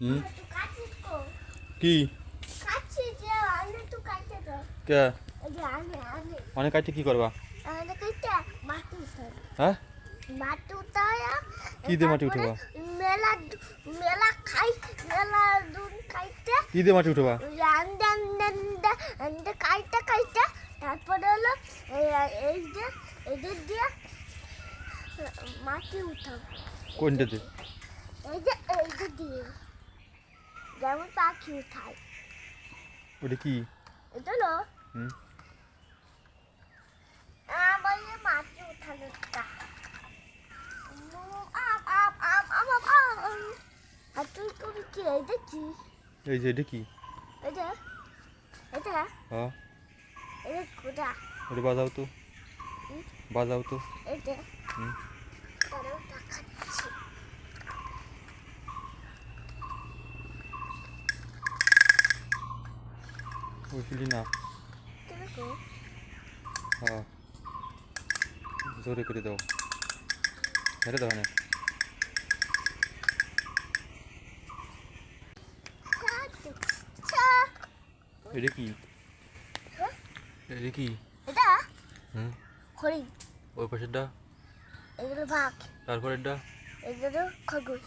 হুম? কি? অনেক কাটতে কি করবা? হ্যাঁ? কি দিয়ে মাটি উঠবা? মেলা মেলা খাই মেলা খাইতে কি দিয়ে মাটি উঠবা? হলো এই যে দিয়ে মাটি কোনটা দিয়ে? এই এই দিয়ে। যেমন পাখি উঠায় ওটা কি এটা হলো এই মাটি উঠানোটা আর তুই কবি কি এই দেখছি এই যে এটা কি এটা এটা হ্যাঁ এটা কোথা ওটা বাজাও তো বাজাও তো এটা হুম না হ্যাঁ জোরে করে দাও হেরে দাও না এটা কি? এটা কি এটা হুম হরিণ ওই পাশেরটা এগুলো বাঘ তারপরেরটা এগুলো খরগোশ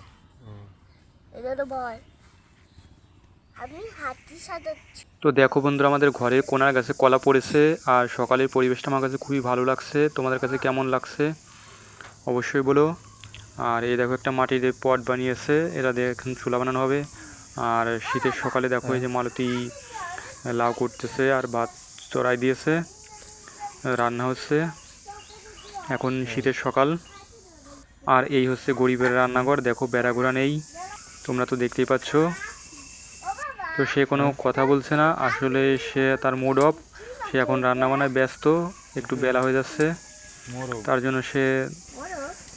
এগুলো বল আমি হাতি সাজাচ্ছি। তো দেখো বন্ধুরা, আমাদের ঘরে কোনার গাছে কলা পড়েছে আর সকালের পরিবেশটা আমার কাছে খুবই ভালো লাগছে। তোমাদের কাছে কেমন লাগছে? অবশ্যই বলো। আর এই দেখো একটা মাটির পট বানিয়েছে এরা দিয়ে এখন চুলা বানানো হবে। আর শীতের সকালে দেখো এই যে মালতী লাউ করতেছে আর ভাত চড়াই দিয়েছে, রান্না হচ্ছে। এখন শীতের সকাল। আর এই হচ্ছে গরিবের রান্নাঘর, দেখো বেড়াঘোড়া নেই, তোমরা তো দেখতেই পাচ্ছ। তো সে কোনো কথা বলছে না। আসলে সে তার মুড অফ সে এখন রান্না বান্নায় ব্যস্ত। একটু বেলা হয়ে যাচ্ছে। তার জন্য সে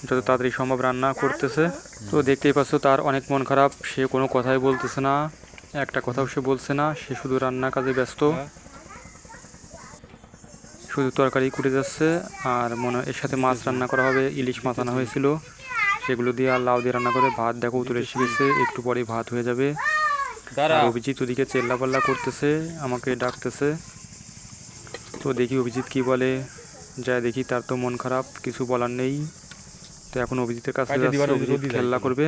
যত তাড়াতাড়ি সম্ভব রান্না করতেছে। তো দেখতেই পাচ্ছ তার অনেক মন খারাপ। সে কোনো কথাই বলতেছে না। একটা কথাও সে বলছে না। সে শুধু রান্না কাজে ব্যস্ত। হ্যাঁ। শুধু তরকারি কুটে যাচ্ছে। আর মনে হয় এর সাথে মাছ রান্না করা হবে। ইলিশ মাছ আনা হয়েছিল। সেগুলো দিয়ে আর লাউ দিয়ে রান্না করে ভাত দেখো তুলে শিখেছে। একটু পরে ভাত হয়ে যাবে। আর অভিজিৎ ওদিকে চেল্লা পাল্লা করতেছে আমাকে ডাকতেছে। তো দেখি অভিজিৎ কি বলে। যা দেখি তার তো মন খারাপ কিছু বলার নেই। তো এখন অভিজিতের কাছে অভিজিৎ যায়। খেলা করবে।